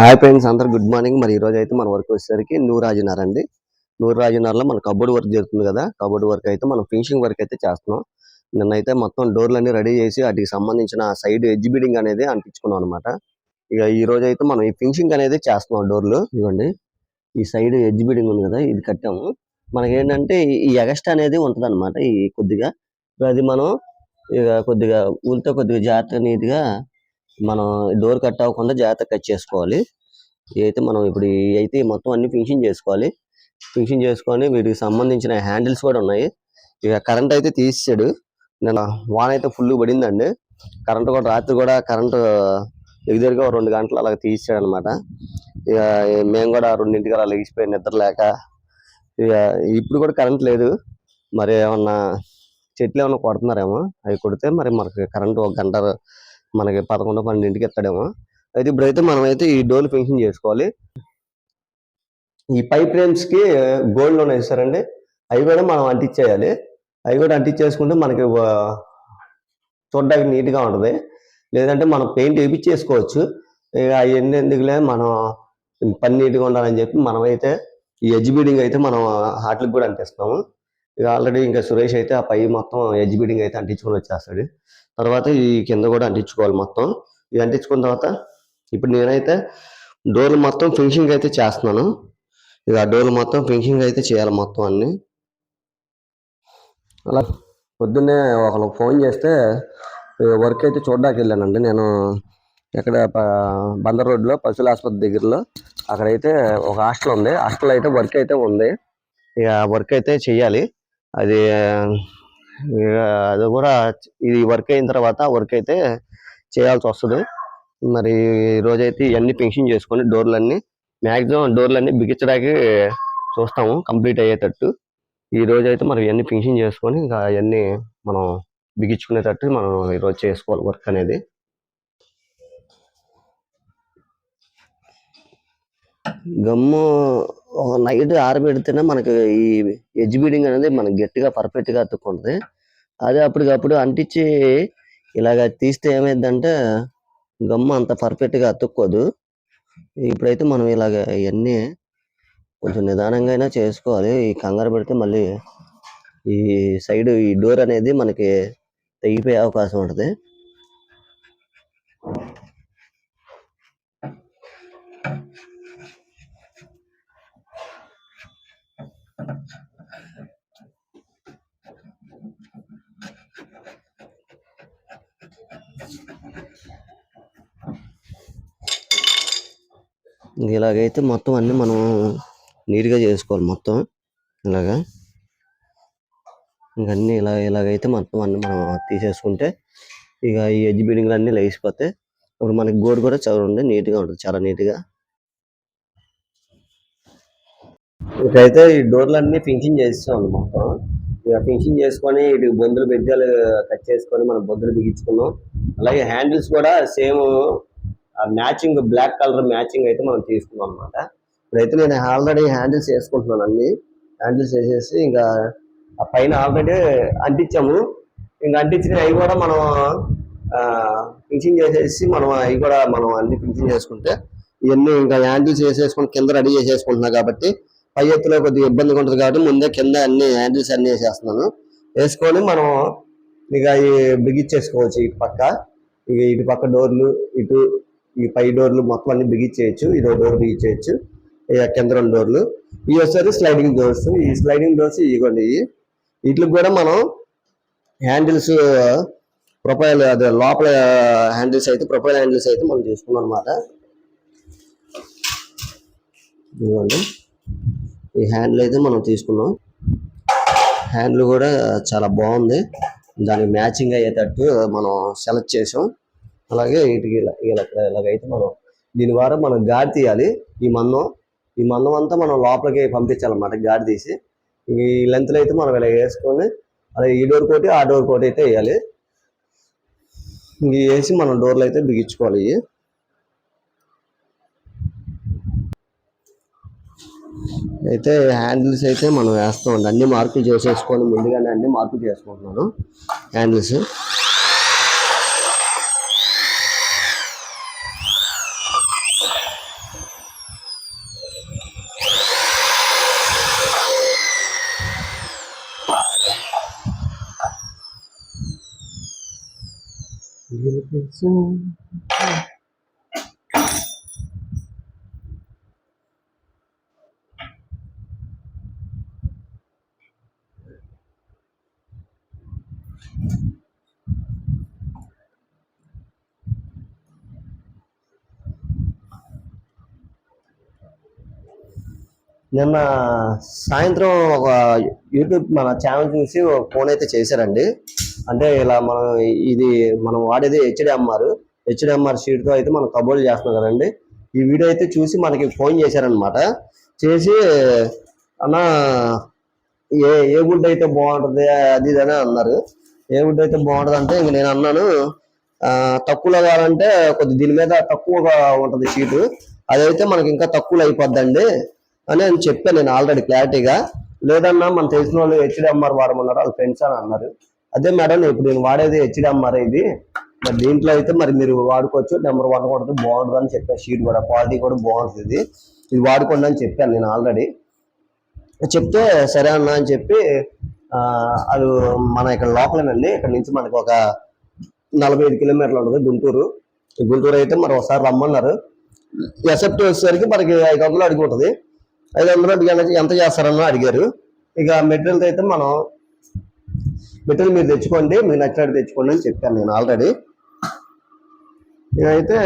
Hi friends అందరు good morning మరి ఈ రోజు అయితే మన వర్క్ వచ్చేసరికి నూరాజునర్ అండి. నూరాజునర్లో మన కబోర్డ్ వర్క్ జరుగుతుంది కదా. కబోర్డ్ వర్క్ అయితే మనం ఫినిషింగ్ వర్క్ అయితే చేస్తున్నాం. నిన్నైతే మొత్తం డోర్లు అన్ని రెడీ చేసి వాటికి సంబంధించిన సైడ్ ఎడ్జ్ బిడింగ్ అనేది అంటించుకున్నాం అనమాట ఇక ఈ రోజు అయితే మనం ఈ ఫినిషింగ్ అనేది చేస్తున్నాం డోర్లు ఇవ్వండి ఈ సైడ్ ఎడ్జ్ బిడింగ్ ఉంది కదా ఇది కట్టాము. మనకి ఏంటంటే ఈ ఎగస్ట్ అనేది ఉంటుంది అనమాట ఈ కొద్దిగా. అది మనం ఇక కొద్దిగా ఊరితో కొద్దిగా జాగ్రత్త నీట్గా మనం డోర్ కట్ అవ్వకుండా జాగ్రత్త కట్ చేసుకోవాలి. ఇదైతే మనం ఇప్పుడు అయితే మొత్తం అన్ని ఫినిషింగ్ చేసుకోవాలి. ఫినిషింగ్ చేసుకొని వీటికి సంబంధించిన హ్యాండిల్స్ కూడా ఉన్నాయి. ఇక కరెంట్ అయితే తీసాడు నేను వాన్ అయితే ఫుల్ పడిందండి. కరెంట్ కూడా రాత్రి కూడా కరెంటు దగ్గరగా రెండు గంటలు అలా తీసాడు అనమాట ఇక మేము కూడా రెండింటికి అలా లెగిసిపోయి నిద్ర లేక ఇక ఇప్పుడు కూడా కరెంట్ లేదు. మరి ఏమన్నా చెట్లు ఏమన్నా కొడుతున్నారేమో? అవి కొడితే మరి మనకి కరెంట్ ఒక గంట మనకి పదకొండు పన్నెండింటికి ఎత్తాడేమో. అయితే ఇప్పుడైతే మనమైతే ఈ డోర్ ఫినిషింగ్ చేసుకోవాలి. ఈ పైప్ ఫ్రేమ్స్కి గోల్డ్ లోన్ వేస్తారండి. అవి కూడా మనం అంటించేయాలి అవి కూడా అంటించేసుకుంటే మనకి చూడడానికి నీట్గా ఉంటుంది. లేదంటే మనం పెయింట్ వేయించేసుకోవచ్చు ఇక అవన్నీ ఎందుకులే మనం పని నీట్గా ఉండాలని చెప్పి మనమైతే ఈ ఎడ్జ్ బీడింగ్ అయితే మనం హాట్లకు కూడా అంటిస్తాము. ఇక ఆల్రెడీ ఇంకా సురేష్ అయితే ఆ పై మొత్తం ఎడ్జ్ బీడింగ్ అయితే అంటించుకొని వచ్చేస్తాడు. తర్వాత ఈ కింద కూడా అంటించుకోవాలి మొత్తం. ఇది అంటించుకున్న తర్వాత ఇప్పుడు నేనైతే డోర్లు మొత్తం ఫినిషింగ్ అయితే చేస్తున్నాను. ఇక ఆ డోర్లు మొత్తం ఫినిషింగ్ అయితే చేయాలి మొత్తం అన్ని. అలా పొద్దున్నే ఒకరు ఫోన్ చేస్తే వర్క్ అయితే చూడడానికి వెళ్ళానండి. నేను ఇక్కడ బందర్ రోడ్లో పశువుల ఆసుపత్రి దగ్గరలో అక్కడైతే ఒక హాస్టల్ ఉంది. హాస్టల్ అయితే వర్క్ అయితే ఉంది. ఇక వర్క్ అయితే చేయాలి అది అది కూడా ఇది వర్క్ అయిన తర్వాత వర్క్ అయితే చేయాల్సి వస్తుంది. మరి ఈ రోజైతే ఇవన్నీ ఫినిషింగ్ చేసుకొని డోర్లన్నీ మ్యాక్సిమం డోర్లన్నీ బిగించడానికి చూస్తాము కంప్లీట్ అయ్యేటట్టు. ఈ రోజు అయితే మరి ఇవన్నీ ఫినిషింగ్ చేసుకొని ఇంకా అవన్నీ మనం బిగించుకునేటట్టు మనం ఈరోజు చేసుకోవాలి వర్క్ అనేది. గమ్ము నైట్ ఆరబెడితేనే మనకి ఈ ఎడ్జ్ బీడింగ్ అనేది మనకి గట్టిగా పర్ఫెక్ట్గా అతుక్కుంటుంది. అదే అప్పటికప్పుడు అంటించి ఇలాగ తీస్తే ఏమైందంటే గమ్ము అంత పర్ఫెక్ట్గా అతుక్కోదు. ఇప్పుడైతే మనం ఇలాగ ఇవన్నీ కొంచెం నిదానంగా అయినా చేసుకోవాలి. ఈ కంగారు పెడితే మళ్ళీ ఈ సైడ్ ఈ డోర్ అనేది మనకి తెగిపోయే అవకాశం ఉంటుంది. ఇలాగైతే మొత్తం అన్ని మనం నీట్గా చేసుకోవాలి మొత్తం. ఇలాగా? ఇంక అన్ని ఇలా ఇలాగైతే మొత్తం అన్ని మనం తీసేసుకుంటే ఇక ఈ ఎడ్జ్ బీడింగ్లు అన్ని లేచిపోతే ఇప్పుడు మనకి గోడ కూడా చూడండి నీట్గా ఉంటుంది చాలా నీట్గా. ఇకైతే ఈ డోర్లు అన్ని ఫినిషింగ్ చేస్తాం మొత్తం. ఇక ఫినిషింగ్ చేసుకొని ఇటు బొందులు బెజ్జాలు కట్ చేసుకొని మనం బొందులు బిగించుకున్నాం. అలాగే హ్యాండిల్స్ కూడా same matching black colour matching అయితే మనం తీసుకున్నాం అనమాట ఇప్పుడైతే నేను ఆల్రెడీ హ్యాండిల్స్ వేసుకుంటున్నాను అన్ని. హ్యాండిల్స్ వేసేసి ఇంకా ఆ పైన ఆల్రెడీ అంటించాము. ఇంకా అంటించిన అవి కూడా మనం ఫినిషింగ్ చేసేసి మనం అవి కూడా మనం అన్ని ఫినిషింగ్ చేసుకుంటే ఇవన్నీ ఇంకా హ్యాండిల్స్ వేసేసుకుని కింద రెడీ చేసేసుకుంటున్నాను కాబట్టి పై ఎత్తులో కొద్దిగా ఇబ్బందిగా ఉంటుంది కాబట్టి ముందే కింద అన్ని హ్యాండిల్స్ అన్ని వేసేస్తున్నాను. వేసుకొని మనం ఇక అవి బిగించేసుకోవచ్చు ఇటు పక్క. ఇక ఇటు పక్క డోర్లు ఇటు ఈ పై డోర్లు మొత్తం అన్ని బిగించేయచ్చు ఇదో డోర్ బిగించేయచ్చు ఇక కింద డోర్లు. ఇవి వచ్చేసరికి స్లైడింగ్ డోర్స్ ఈ స్లైడింగ్ డోర్స్ ఇవ్వండి వీటికి కూడా మనం హ్యాండిల్స్ ప్రొఫైల్ అదే లోపల హ్యాండిల్స్ అయితే ప్రొఫైల్ హ్యాండిల్స్ అయితే మనం తీసుకున్నాం అనమాట ఇదిగోండి. ఈ హ్యాండిల్ అయితే మనం తీసుకున్నాం. హ్యాండిల్ కూడా చాలా బాగుంది. దానికి మ్యాచింగ్ అయ్యేటట్టు మనం సెలెక్ట్ చేసాం. అలాగే వీటికి ఇలా ఇలా ఇలాగైతే మనం దీని ద్వారా మనం గాడి తీయాలి. ఈ మందం ఈ మందం అంతా మనం లోపలికి పంపించాలన్నమాట గాడి తీసి. ఈ లెంత్లో అయితే మనం ఇలా వేసుకొని అలాగే ఈ డోర్ కోటి ఆ డోర్ కోటి అయితే వేయాలి. ఇవి వేసి మనం డోర్లు అయితే బిగించుకోవాలి. ఇవి అయితే హ్యాండిల్స్ అయితే మనం వేస్తాం. అన్ని మార్కులు చేసేసుకొని ముందుగానే అన్ని మార్కులు చేసుకుంటున్నాను. హ్యాండిల్స్ తెలుసు నిన్న సాయంత్రం ఒక యూట్యూబ్ మన ఛానల్ చూసి ఫోన్ అయితే చేశారండి. అంటే ఇలా మనం ఇది మనం వాడేది హెచ్డిఎంఆర్. హెచ్డిఎంఆర్తో అయితే మనం కబోర్డ్ చేస్తున్నాం కదండి. ఈ వీడియో అయితే చూసి మనకి ఫోన్ చేశారనమాట చేసి అన్న ఏ ఏ గుడ్డ అయితే బాగుంటుంది? అది ఇది అని అన్నారు. ఏ గుడ్డ అయితే బాగుంటుంది అంటే ఇంక నేను అన్నాను తక్కువలో కావాలంటే కొద్ది దీని మీద తక్కువగా ఉంటుంది షీటు. అదైతే మనకి ఇంకా తక్కువలో అయిపోద్దండి అని నేను చెప్పాను నేను ఆల్రెడీ క్లారిటీగా. లేదన్నా మన తెలిసిన వాళ్ళు హెచ్డిఎంఆర్ వాడమన్నారు వాళ్ళ ఫ్రెండ్స్ అని అన్నారు. అదే మేడం ఇప్పుడు నేను వాడేది హెచ్డిఎంఆర్ ఇది. మరి దీంట్లో అయితే మరి మీరు వాడుకోవచ్చు. నెంబర్ వన్ కొడితే బాగుంటుంది అని చెప్పాను షీట్ కూడా క్వాలిటీ కూడా బాగుంటుంది ఇది. ఇది వాడుకోండి అని చెప్పాను నేను ఆల్రెడీ. చెప్తే సరే అన్న అని చెప్పి అది మన ఇక్కడ లోపలేనండి. ఇక్కడ నుంచి మనకు ఒక నలభై ఐదు కిలోమీటర్లు ఉంటుంది గుంటూరు. గుంటూరు అయితే మరి ఒకసారి రమ్మన్నారు. ఎసెప్ట్ వచ్చేసరికి మనకి ఐదు వందలు అడిగి ఉంటుంది. ఐదు వందలు అడిగి ఎంత- చేస్తారని అడిగారు. ఇక మెటీరియల్తో అయితే మనం మెటీరియల్ మీరు తెచ్చుకోండి మీకు నచ్చినట్టు తెచ్చుకోండి అని చెప్పాను నేను ఆల్రెడీ నేనైతే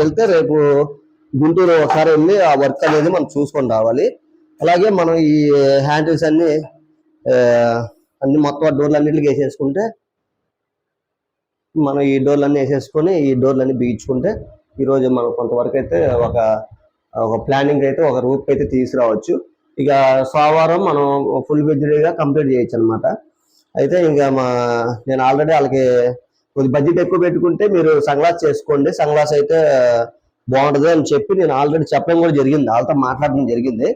వెళ్తే రేపు గుంటూరు ఒకసారి వెళ్ళి ఆ వర్క్ అనేది మనం చూసుకొని రావాలి. అలాగే మనం ఈ హ్యాండిల్స్ అన్ని అన్ని మొత్తం డోర్లు అన్నింటికి వేసేసుకుంటే మనం ఈ డోర్లు వేసేసుకొని ఈ డోర్లు అన్ని బిగించుకుంటే ఈరోజు మనం కొంతవరకు అయితే ఒక ఒక ప్లానింగ్ అయితే ఒక రూప్ అయితే తీసుకురావచ్చు. ఇక సోమవారం మనం ఫుల్గా కంప్లీట్ చేయొచ్చు అనమాట అయితే ఇంకా మా నేను ఆల్రెడీ వాళ్ళకి కొద్ది బడ్జెట్ ఎక్కువ పెట్టుకుంటే మీరు సన్గ్లాస్ చేసుకోండి. సన్గ్లాస్ అయితే బాగుంటుంది అని చెప్పి నేను ఆల్రెడీ చెప్పడం కూడా జరిగింది. వాళ్ళతో మాట్లాడడం జరిగింది.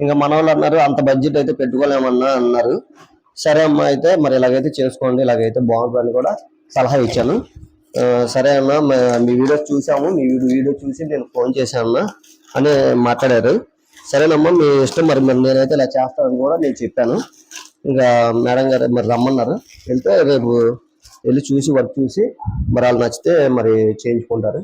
ఇంకా మన వాళ్ళు అన్నారు అంత బడ్జెట్ అయితే పెట్టుకోలేమన్నా అన్నారు. సరే అమ్మా అయితే మరి ఇలాగైతే చేసుకోండి. ఇలాగైతే బాగుంటుందని కూడా సలహా ఇచ్చాను. సరే అన్న మీ వీడియో చూసాము. మీ వీడియో చూసి నేను ఫోన్ చేశాను అని మాట్లాడారు. సరేనమ్మా మీ ఇష్టం మరి మరి నేనైతే ఇలా చేస్తానని కూడా నేను చెప్పాను. ఇంకా మేడం గారు మరి రమ్మన్నారు. వెళ్తే రేపు వెళ్ళి చూసి వర్క్ చూసి మరి వాళ్ళు నచ్చితే మరి చేయించుకుంటారు.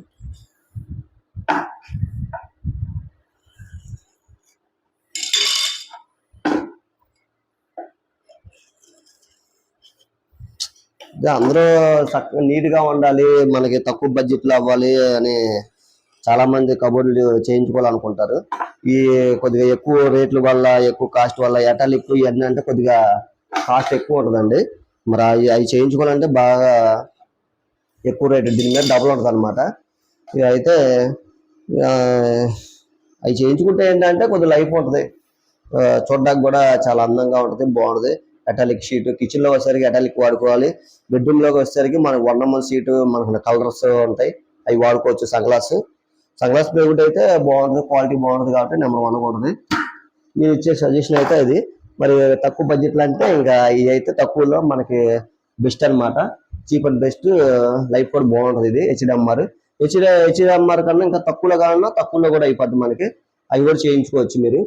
అందరూ చక్కగా నీట్గా ఉండాలి మనకి తక్కువ బడ్జెట్లో అవ్వాలి అని చాలా మంది కబోర్డులు చేయించుకోవాలనుకుంటారు. ఈ కొద్దిగా ఎక్కువ రేట్ల వల్ల ఎక్కువ కాస్ట్ వల్ల ఎటాలిక్ ఇవన్నీ అంటే కొద్దిగా కాస్ట్ ఎక్కువ ఉంటుందండి. మరి అవి అవి చేయించుకోవాలంటే బాగా ఎక్కువ రేట్ దీని మీద డబుల్ ఉంటుంది అనమాట ఇక అయితే అవి చేయించుకుంటే ఏంటంటే కొద్దిగా లైఫ్ ఉంటుంది. చూడడానికి కూడా చాలా అందంగా ఉంటుంది బాగుంటుంది. అటాలిక్ షీట్ కిచెన్లో వచ్చేసరికి అటాలిక్ వాడుకోవాలి. బెడ్రూమ్లోకి వచ్చేసరికి మనకు వన్ సీటు సీట్ మనకు కలర్స్ ఉంటాయి. అవి వాడుకోవచ్చు సన్ గ్లాసు సన్గ్లాస్ ప్లేవుడ్ అయితే బాగుంది క్వాలిటీ బాగుంటుంది కాబట్టి నెంబర్ వన్ ఉంటుంది మీరు ఇచ్చే సజెషన్ అయితే ఇది మరి తక్కువ బడ్జెట్లో అంటే ఇంకా ఇది అయితే తక్కువలో మనకి బెస్ట్ అన్నమాట. చీప్ అండ్ బెస్ట్ లైఫ్ కూడా బాగుంటుంది ఇది హెచ్డిఎంఆర్. హెచ్డి హెచ్డిఎంఆర్ కన్నా ఇంకా తక్కువలో కావాలన్నా తక్కువలో కూడా అయిపోద్ది మనకి. అవి కూడా చేయించుకోవచ్చు మీరు.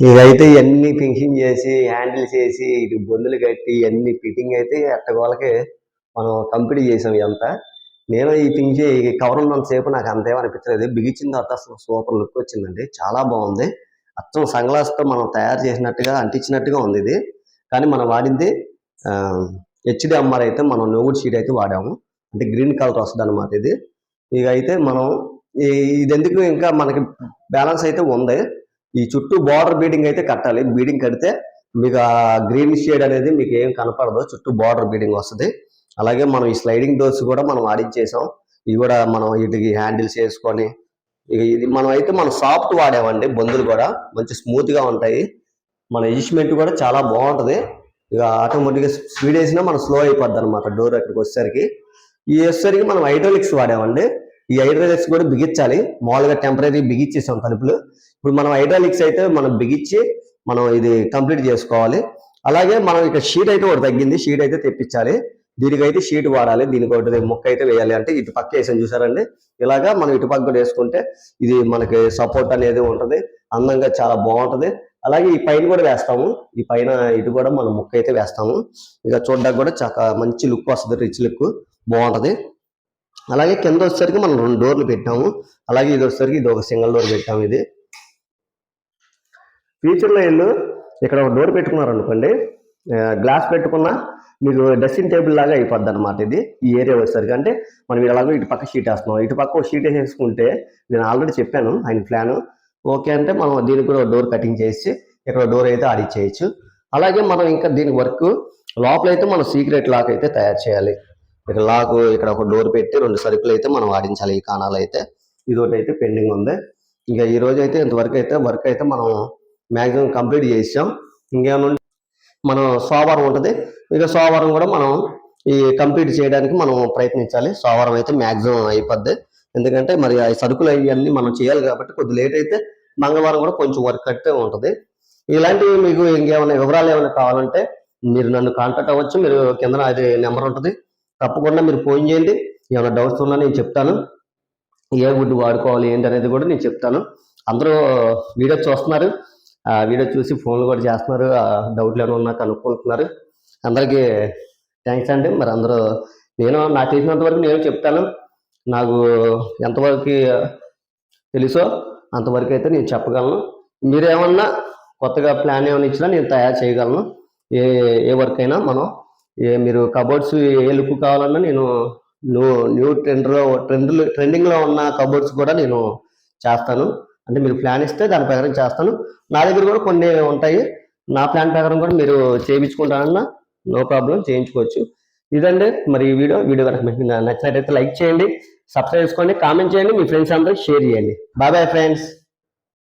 ఇదైతే ఇవన్నీ ఫినిషింగ్ చేసి హ్యాండిల్ చేసి ఇటు బొందులు కట్టి ఇవన్నీ ఫిట్టింగ్ అయితే అట్టగోలకి మనం కంప్లీట్ చేసాం ఇదంతా. నేను ఈ ఫినిష్ ఈ కవర్ ఉన్నంతసేపు నాకు అంతేం అనిపించలేదు బిగించిన తర్వాత అసలు సూపర్ లుక్ వచ్చిందండి. చాలా బాగుంది. అచ్చం sunglass తో మనం తయారు చేసినట్టుగా అంటించినట్టుగా ఉంది ఇది. కానీ మనం వాడింది హెచ్డిఎంఆర్ అయితే మనం నోవుడ్ షీట్ అయితే వాడాము. అంటే గ్రీన్ కలర్ వస్తుంది అనమాట ఇది. ఇక అయితే మనం ఇది ఎందుకు ఇంకా మనకి బ్యాలెన్స్ అయితే ఉంది. ఈ చుట్టూ బార్డర్ బీడింగ్ అయితే కట్టాలి. బీడింగ్ కడితే మీకు ఆ గ్రీన్ షేడ్ అనేది మీకు ఏం కనపడదు. చుట్టూ బార్డర్ బీడింగ్ వస్తుంది. అలాగే మనం ఈ స్లైడింగ్ డోర్స్ కూడా మనం ఆడించేసాం. ఇవి కూడా మనం వీటికి హ్యాండిల్స్ వేసుకొని ఇక ఇది మనం అయితే మనం సాఫ్ట్ వాడామండి. బొందులు కూడా మంచి స్మూత్గా ఉంటాయి. మన ఎడ్జిస్ట్మెంట్ కూడా చాలా బాగుంటుంది. ఇక ఆటోమేటిక్గా స్పీడ్ వేసినా మనం స్లో అయిపోద్ది అనమాట డోర్ అక్కడికి వచ్చేసరికి. ఈ వచ్చేసరికి మనం హైడ్రాలిక్స్ వాడామండి. ఈ హైడ్రాలిక్స్ కూడా బిగించాలి. మామూలుగా టెంపరీ బిగించేసాం తలుపులు. ఇప్పుడు మనం హైడ్రాలిక్స్ అయితే మనం బిగించి మనం ఇది కంప్లీట్ చేసుకోవాలి. అలాగే మనం ఇక్కడ షీట్ అయితే ఒకటి తగ్గింది. షీట్ అయితే తెప్పించాలి. దీనికైతే షీట్ వాడాలి. దీనికి ఒకటి ముక్క అయితే వేయాలి. అంటే ఇటు పక్క వేసాం చూసారండి. ఇలాగా మనం ఇటు పక్క కూడా వేసుకుంటే ఇది మనకి సపోర్ట్ అనేది ఉంటుంది. అందంగా చాలా బాగుంటుంది. అలాగే ఈ పైన కూడా వేస్తాము. ఈ పైన ఇటు కూడా మనం ముక్క అయితే వేస్తాము. ఇక చూడడానికి కూడా చాలా మంచి లుక్ వస్తుంది. Rich look. బాగుంటుంది. అలాగే కింద వచ్చేసరికి మనం రెండు డోర్లు పెట్టాము. అలాగే ఇది వచ్చేసరికి ఇది ఒక సింగిల్ డోర్ పెట్టాము ఇది. ఫ్యూచర్లో వీళ్ళు ఇక్కడ ఒక డోర్ పెట్టుకున్నారు అనుకోండి గ్లాస్ పెట్టుకున్నా మీకు డ్రెస్సింగ్ టేబుల్ లాగా అయిపోద్ది అనమాట ఇది ఈ ఏరియా వచ్చేసరికి. అంటే మనం ఎలాగో ఇటు పక్క షీట్ వేస్తున్నాం. ఇటు పక్క షీట్ వేసేసుకుంటే నేను ఆల్రెడీ చెప్పాను ఆయన ప్లాన్ ఓకే అంటే మనం దీనికి కూడా డోర్ కటింగ్ చేసి ఇక్కడ డోర్ అయితే ఆడిచ్చేయచ్చు. అలాగే మనం ఇంకా దీని వర్క్ లోపల అయితే మనం సీక్రెట్ లాక్ అయితే తయారు చేయాలి. ఇక్కడ లాక్ ఇక్కడ ఒక డోర్ పెట్టి రెండు సరుకులు అయితే మనం ఆడించాలి ఈ కాణాలు అయితే. ఇదొకటి అయితే పెండింగ్ ఉంది. ఇంకా ఈ రోజు అయితే ఇంతవరకు అయితే వర్క్ అయితే మనం మ్యాక్సిమం కంప్లీట్ చేసాం. ఇంకేమైనా మనం సోమవారం ఉంటుంది. ఇక సోమవారం కూడా మనం ఈ కంప్లీట్ చేయడానికి మనం ప్రయత్నించాలి. సోమవారం అయితే మ్యాక్సిమం అయిపోద్ది. ఎందుకంటే మరి ఆ సరుకులు అవన్నీ మనం చేయాలి కాబట్టి కొద్ది లేట్ అయితే మంగళవారం కూడా కొంచెం వర్క్ అయితే ఉంటుంది. ఇలాంటివి మీకు ఇంకేమైనా వివరాలు ఏమైనా కావాలంటే మీరు నన్ను కాంటాక్ట్ అవ్వచ్చు. మీరు కింద అది నెంబర్ ఉంటుంది. తప్పకుండా మీరు ఫోన్ చేయండి. ఏమైనా డౌట్స్ ఉన్నా నేను చెప్తాను. ఏ వుడ్ వాడుకోవాలి ఏంటి అనేది కూడా నేను చెప్తాను. అందరూ వీడియో చూస్తున్నారు. ఆ వీడియో చూసి ఫోన్లు కూడా చేస్తున్నారు. ఆ డౌట్లు ఏమైనా ఉన్నా కనుక్కుంటున్నారు. అందరికీ థ్యాంక్స్ అండి. మరి అందరూ నేను నాకు తెలిసినంత వరకు నేను చెప్తాను. నాకు ఎంతవరకు తెలుసో అంతవరకు అయితే నేను చెప్పగలను. మీరు ఏమన్నా కొత్తగా ప్లాన్ ఏమైనా ఇచ్చినా నేను తయారు చేయగలను. ఏ ఏ వర్క్ అయినా మనం మీరు కబోర్డ్స్ ఏ లుక్ కావాలన్నా నేను న్యూ న్యూ ట్రెండ్లో ట్రెండ్ ట్రెండింగ్లో ఉన్న కబోర్డ్స్ కూడా నేను చేస్తాను. అంటే మీరు ప్లాన్ ఇస్తే దాని ప్రకారం చేస్తాను. నా దగ్గర కూడా కొన్ని ఉంటాయి. నా ప్లాన్ ప్రకారం కూడా మీరు చేయించుకుంటానన్నా నో ప్రాబ్లం చేయించుకోవచ్చు. ఇదండి మరి ఈ వీడియో. వీడియో కనుక మీకు నచ్చినట్టయితే లైక్ చేయండి సబ్స్క్రైబ్ చేసుకోండి కామెంట్ చేయండి మీ ఫ్రెండ్స్ అందరికి షేర్ చేయండి. Bye bye friends